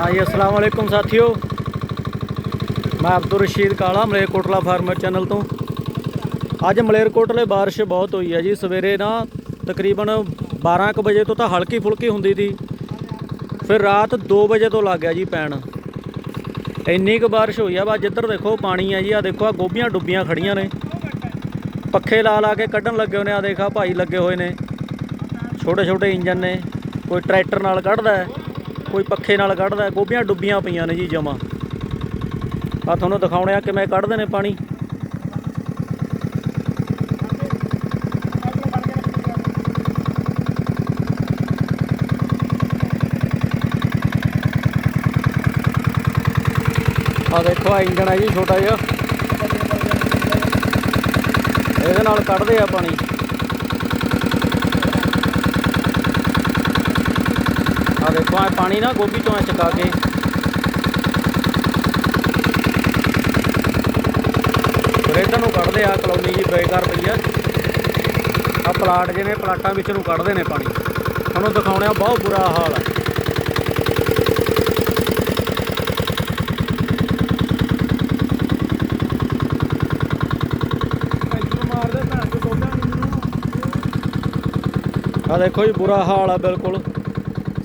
ਹਾਂਜੀ ਅਸਲਾਮ ਵਾਲੇਕੁਮ ਸਾਥੀਓ। ਮੈਂ ਅਬਦੁਲ ਰਸ਼ੀਦ ਕਾਲਾ, ਮਲੇਰਕੋਟਲਾ ਫਾਰਮਰ ਚੈਨਲ ਤੋਂ। ਅੱਜ ਮਲੇਰਕੋਟਲੇ ਬਾਰਿਸ਼ ਬਹੁਤ ਹੋਈ ਹੈ ਜੀ। ਸਵੇਰੇ ਨਾ ਤਕਰੀਬਨ 12 ਕੁ ਵਜੇ ਤੋਂ ਤਾਂ ਹਲਕੀ ਫੁਲਕੀ ਹੁੰਦੀ ਸੀ। ਫਿਰ ਰਾਤ 2 ਵਜੇ ਤੋਂ ਲੱਗ ਗਿਆ ਜੀ ਪੈਣ। ਇੰਨੀ ਕੁ ਬਾਰਿਸ਼ ਹੋਈ ਆ। ਬਾ ਜਿੱਧਰ ਦੇਖੋ ਪਾਣੀ ਹੈ ਜੀ। ਆ ਦੇਖੋ ਆ ਗੋਭੀਆਂ ਡੁੱਬੀਆਂ ਖੜੀਆਂ ਨੇ। ਪੱਖੇ ਲਾ ਲਾ ਕੇ ਕੱਢਣ ਲੱਗੇ ਹੋਏ ਨੇ। ਆ ਦੇਖਾ ਭਾਈ ਲੱਗੇ ਹੋਏ ਨੇ। ਛੋਟੇ ਛੋਟੇ ਇੰਜਨ ਨੇ। ਕੋਈ ਟਰੈਕਟਰ ਨਾਲ ਕੱਢਦਾ ਹੈ। ਕੋਈ ਪੱਖੇ ਨਾਲ ਕੱਢਦਾ, ਗੋਭੀਆਂ ਡੁੱਬੀਆਂ ਪਈਆਂ ਨੇ ਜੀ ਜਮਾ। ਆ ਤੁਹਾਨੂੰ ਦਿਖਾਉਣੇ ਆ ਕਿਵੇਂ ਕੱਢਦੇ ਨੇ ਪਾਣੀ। ਆ ਦੇਖੋ ਆ ਇੰਜਣ ਹੈ ਜੀ, ਛੋਟਾ ਜਿਹਾ। ਇਹਦੇ ਨਾਲ ਕੱਢਦੇ ਆ ਪਾਣੀ। ਆ ਦੇਖੋ ਆ ਪਾਣੀ ਨਾ ਗੋਭੀ ਤੋਂ ਚਕਾ ਕੇ। ਰੇਡਾਂ ਨੂੰ ਕੱਢਦੇ ਆ ਕਲੋਨੀ ਜੀ ਬੇਕਾਰ ਪਈ ਆ। ਆ ਪਲਾਟ ਜਿਹਨੇ ਪਲਾਟਾਂ ਵਿੱਚ ਨੂੰ ਕੱਢਦੇ ਨੇ ਪਾਣੀ। ਤੁਹਾਨੂੰ ਦਿਖਾਉਣੇ ਆ ਬਹੁਤ ਬੁਰਾ ਹਾਲ ਹੈ ਆ ਦੇਖੋ ਜੀ ਬੁਰਾ ਹਾਲ ਆ ਬਿਲਕੁਲ।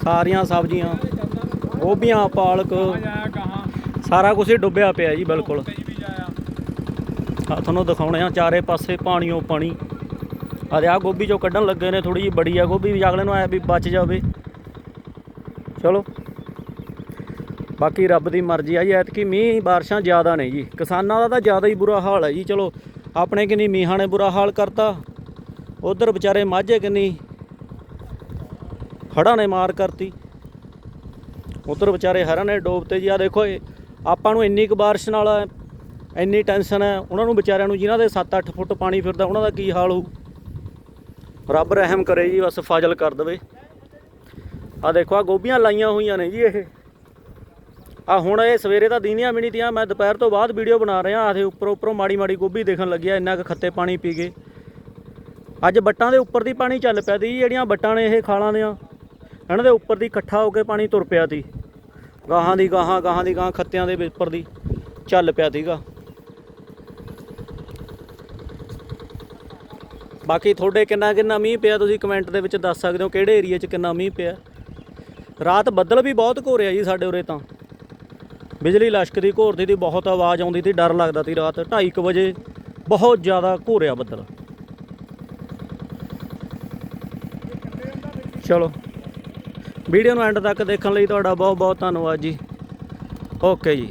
ਸਾਰੀਆਂ ਸਬਜ਼ੀਆਂ, ਗੋਭੀਆਂ, ਪਾਲਕ, ਸਾਰਾ ਕੁਝ ਹੀ ਡੁੱਬਿਆ ਪਿਆ ਜੀ ਬਿਲਕੁਲ। ਆ ਤੁਹਾਨੂੰ ਦਿਖਾਉਣੇ ਆ, ਚਾਰੇ ਪਾਸੇ ਪਾਣੀਓ ਪਾਣੀ। ਆ ਦੇ ਆ ਗੋਭੀ ਚੋਂ ਕੱਢਣ ਲੱਗੇ ਨੇ ਥੋੜੀ ਜਿਹੀ ਬੜੀ ਆ ਗੋਭੀ ਵੀ, ਅਗਲੇ ਨੂੰ ਆਇਆ ਵੀ ਬਚ ਜਾਵੇ। ਚਲੋ। ਬਾਕੀ ਰੱਬ ਦੀ ਮਰਜ਼ੀ ਆ ਜੀ, ਐਤਕੀ ਮੀਂਹ ਬਾਰਿਸ਼ਾਂ ਜ਼ਿਆਦਾ ਨੇ ਜੀ। ਕਿਸਾਨਾਂ ਦਾ ਤਾਂ ਜ਼ਿਆਦਾ ਹੀ ਬੁਰਾ ਹਾਲ ਹੈ ਜੀ, ਚਲੋ। ਆਪਣੇ ਕਿੰਨੀ ਮੀਂਹਾਂ ਨੇ ਬੁਰਾ ਹਾਲ ਕਰਤਾ। ਉਧਰ ਵਿਚਾਰੇ ਮਾਝੇ ਕਿੰਨੀ ਹੜ੍ਹਾਂ ਨੇ ਮਾਰ ਕਰਤੀ। ਉਧਰ ਵਿਚਾਰੇ ਹਰਾਂ ਨੇ ਡੋਬਤੇ ਜੀ ਆ ਦੇਖੋ ਇਹ, ਆਪਾਂ ਨੂੰ ਇੰਨੀ ਕੁ ਬਾਰਿਸ਼ ਨਾਲ, ਇੰਨੀ ਟੈਨਸ਼ਨ ਹੈ, ਉਹਨਾਂ ਨੂੰ ਵਿਚਾਰਿਆਂ ਨੂੰ ਜਿਨ੍ਹਾਂ ਦੇ 7-8 ਫੁੱਟ ਪਾਣੀ ਫਿਰਦਾ, ਉਹਨਾਂ ਦਾ ਕੀ ਹਾਲ ਹੋਊ? ਰੱਬ ਰਹਿਮ ਕਰੇ ਜੀ, ਬਸ ਫਾਜ਼ਲ ਕਰ ਦੇਵੇ। ਆ ਦੇਖੋ ਆ ਗੋਭੀਆਂ ਲਾਈਆਂ ਹੋਈਆਂ ਨੇ ਜੀ ਇਹ। ਆ ਹੁਣ ਇਹ ਸਵੇਰੇ ਤਾਂ ਦੀਨੀਆਂ ਵੀ ਨਹੀਂ ਤੀਆਂ, ਮੈਂ ਦੁਪਹਿਰ ਤੋਂ ਬਾਅਦ ਵੀਡੀਓ ਬਣਾ ਰਿਹਾ ਆਦੇ ਉੱਪਰ ਉੱਪਰੋਂ ਮਾੜੀ ਮਾੜੀ ਗੋਭੀ ਦੇਖਣ ਲੱਗਿਆ, ਇੰਨਾ ਕੁ ਖੱਤੇ ਪਾਣੀ ਪੀ ਗਏ ਅੱਜ ਬੱਟਾਂ ਦੇ ਉੱਪਰ ਦੀ ਪਾਣੀ ਚੱਲ ਪਿਆ ਦੀ ਜਿਹੜੀਆਂ ਬੱਟਾਂ ਨੇ ਇਹ ਖਾਲਾਂ ਦੀਆਂ ਇਹਨਾਂ ਦੇ ਉੱਪਰ ਦੀ ਇਕੱਠਾ ਹੋ ਕੇ ਪਾਣੀ ਤੁਰ ਪਿਆ ਸੀ। ਗਾਹਾਂ ਦੀ ਗਾਹਾਂ ਗਾਹਾਂ ਦੀ ਗਾਹਾਂ ਖੱਤਿਆਂ ਦੇ ਉੱਪਰ ਦੀ ਚੱਲ ਪਿਆ ਸੀਗਾ। ਬਾਕੀ ਤੁਹਾਡੇ ਕਿੰਨਾ ਕਿੰਨਾ ਮੀਂਹ ਪਿਆ ਤੁਸੀਂ ਕਮੈਂਟ ਦੇ ਵਿੱਚ ਦੱਸ ਸਕਦੇ ਹੋ ਕਿਹੜੇ ਏਰੀਆ 'ਚ ਕਿੰਨਾ ਮੀਂਹ ਪਿਆ। ਰਾਤ ਬੱਦਲ ਵੀ ਬਹੁਤ ਘੋਰਿਆ ਜੀ ਸਾਡੇ ਉਰੇ ਤਾਂ। ਬਿਜਲੀ ਲਸ਼ਕਦੀ ਘੋਰਦੀ ਦੀ ਬਹੁਤ ਆਵਾਜ਼ ਆਉਂਦੀ ਸੀ, ਡਰ ਲੱਗਦਾ ਸੀ ਰਾਤ। 2:30 ਵਜੇ ਬਹੁਤ ਜ਼ਿਆਦਾ ਘੋਰਿਆ ਬੱਦਲ। ਚਲੋ। ਵੀਡੀਓ ਨੂੰ ਐਂਡ ਤੱਕ ਦੇਖਣ ਲਈ ਤੁਹਾਡਾ ਬਹੁਤ ਬਹੁਤ ਧੰਨਵਾਦ ਜੀ। ਓਕੇ ਜੀ।